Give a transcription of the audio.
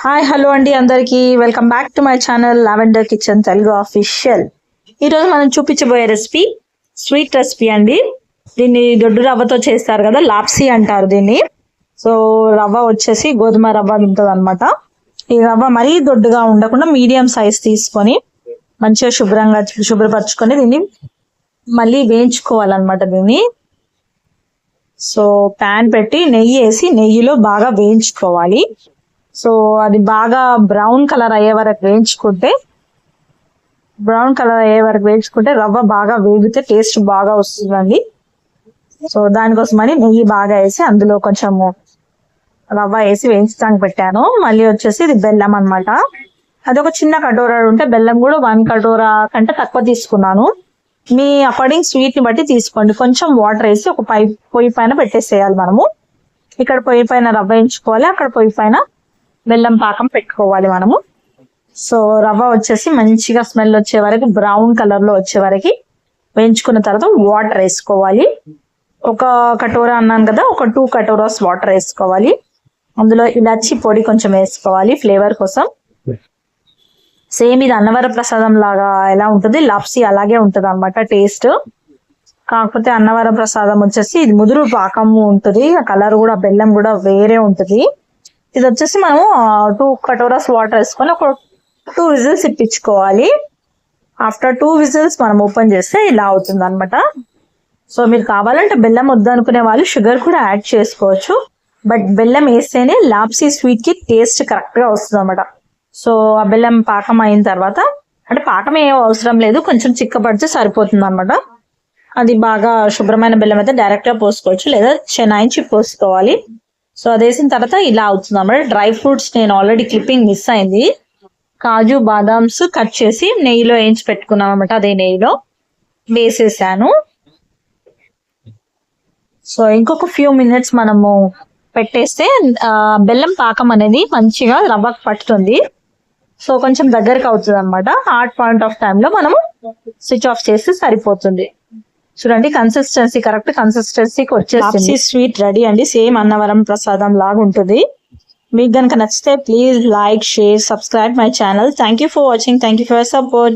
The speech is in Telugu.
హాయ్ హలో అండి అందరికీ. Welcome back to my channel lavender kitchen Telugu official ఈరోజు మనం చూపించబోయే రెసిపీ స్వీట్ రెసిపీ అండి. దీన్ని దొడ్డు రవ్వతో చేస్తారు కదా లాప్సీ అంటారు దీన్ని. సో రవ్వ వచ్చేసి గోధుమ రవ్వ ఉంటుంది అనమాట ఈ రవ్వ మరీ దొడ్డుగా ఉండకుండా మీడియం సైజ్ తీసుకొని మంచిగా శుభ్రంగా శుభ్రపరచుకొని దీన్ని మళ్ళీ వేయించుకోవాలన్నమాట దీన్ని. సో ప్యాన్ పెట్టి నెయ్యి వేసి నెయ్యిలో బాగా వేయించుకోవాలి. సో అది బాగా బ్రౌన్ కలర్ అయ్యే వరకు వేయించుకుంటే బ్రౌన్ కలర్ అయ్యే వరకు వేయించుకుంటే రవ్వ బాగా వేగితే టేస్ట్ బాగా వస్తుందండి. సో దానికోసమని నెయ్యి బాగా వేసి అందులో కొంచెము రవ్వ వేసి వేయించడానికి పెట్టాను. మళ్ళీ వచ్చేసి ఇది బెల్లం అనమాట అది ఒక చిన్న కటోరా ఉంటే బెల్లం కూడా వన్ కటోరా కంటే తక్కువ తీసుకున్నాను. మీ అకార్డింగ్ స్వీట్ని బట్టి తీసుకోండి. కొంచెం వాటర్ వేసి ఒక పై పొయ్యి పైన పెట్టేసేయాలి మనము. ఇక్కడ పొయ్యి పైన రవ్వ వేయించుకోవాలి అక్కడ పొయ్యి పైన బెల్లం పాకం పెట్టుకోవాలి మనము. సో రవ్వ వచ్చేసి మంచిగా స్మెల్ వచ్చే వరకు బ్రౌన్ కలర్లో వచ్చే వరకు వేయించుకున్న తర్వాత వాటర్ వేసుకోవాలి. ఒక కటోరా అన్నాను కదా ఒక టూ కటోరాస్ వాటర్ వేసుకోవాలి. అందులో ఇలాచి పొడి కొంచెం వేసుకోవాలి ఫ్లేవర్ కోసం. సేమ్ ఇది అన్నవర ప్రసాదం లాగా ఎలా ఉంటుంది లప్సీ అలాగే ఉంటుంది అనమాట టేస్ట్. కాకపోతే అన్నవర ప్రసాదం వచ్చేసి ఇది ముదురు పాకము ఉంటుంది ఆ కలర్ కూడా బెల్లం కూడా వేరే ఉంటుంది. ఇది వచ్చేసి మనం టూ కటోరాస్ వాటర్ వేసుకొని ఒక టూ విజిల్స్ ఇప్పించుకోవాలి. ఆఫ్టర్ టూ విజిల్స్ మనం ఓపెన్ చేస్తే ఇలా అవుతుంది అనమాట సో మీరు కావాలంటే బెల్లం వద్దనుకునే వాళ్ళు షుగర్ కూడా యాడ్ చేసుకోవచ్చు. బట్ బెల్లం వేస్తేనే లాప్సీ స్వీట్కి టేస్ట్ కరెక్ట్గా వస్తుంది అనమాట సో ఆ బెల్లం పాకం అయిన తర్వాత అంటే పాకం ఏం అవసరం లేదు కొంచెం చిక్కపడితే సరిపోతుంది అనమాట అది బాగా శుభ్రమైన బెల్లం అయితే డైరెక్ట్గా పోసుకోవచ్చు లేదా చెనాయించి పోసుకోవాలి. సో అది వేసిన తర్వాత ఇలా అవుతుంది అన్నమాట. డ్రై ఫ్రూట్స్ నేను ఆల్రెడీ క్లిప్పింగ్ మిస్ అయింది. కాజు బాదామ్స్ కట్ చేసి నెయ్యిలో వేయించి పెట్టుకున్నాం అనమాట అదే నెయ్యిలో వేసేసాను. సో ఇంకొక ఫ్యూ మినిట్స్ మనము పెట్టేస్తే బెల్లం పాకం అనేది మంచిగా రవ్వకు పట్టుతుంది. సో కొంచెం దగ్గరకు అవుతుంది అనమాట హార్ట్ పాయింట్ ఆఫ్ టైంలో మనము స్విచ్ ఆఫ్ చేస్తే సరిపోతుంది. చూడండి కన్సిస్టెన్సీ కరెక్ట్ కన్సిస్టెన్సీకి వచ్చేసి స్వీట్ రెడీ అండి సేమ్ అన్నవరం ప్రసాదం లాగా ఉంటుంది. మీకు కనుక నచ్చితే please like share subscribe my channel thank you for watching thank you for support